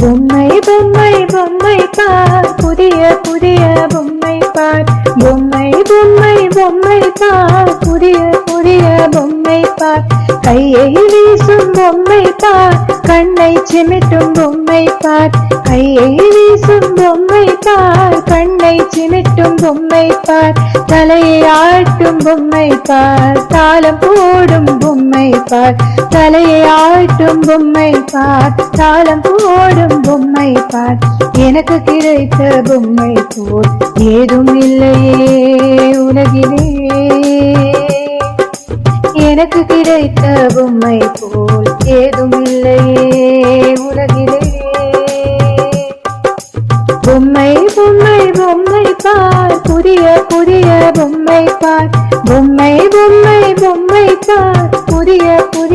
பொம்மை பொம்மை பொம்மை பார். புதிய புதிய பொம்மை பார். பொம்மை பொம்மை பொம்மை பார். புதிய புதிய பொம்மை பார். கையை வீசும் பொம்மை பார். கண்ணை சிமிட்டும் பொம்மை பார். கையை வீசும் பொம்மை பார். கண்ணை சிமிட்டும் பொம்மை பார். தலையை ஆட்டும் பொம்மை பார். தாளம் போடும் பொம்மை பார். தலையை ஆட்டும் பொம்மை பார். தாளம் போடும் பொம்மை பார். எனக்கு கிடைத்த பொம்மை போல் ஏதும் இல்லையே உலகிலே. எனக்கு கிடைத்த பொம்மை போல் ஏதும் பொம்மை பொம்மை பொம்மை பார். புதிய புதிய பொம்மை பார். பொம்மை பொம்மை பொம்மை பார். புதிய புதிய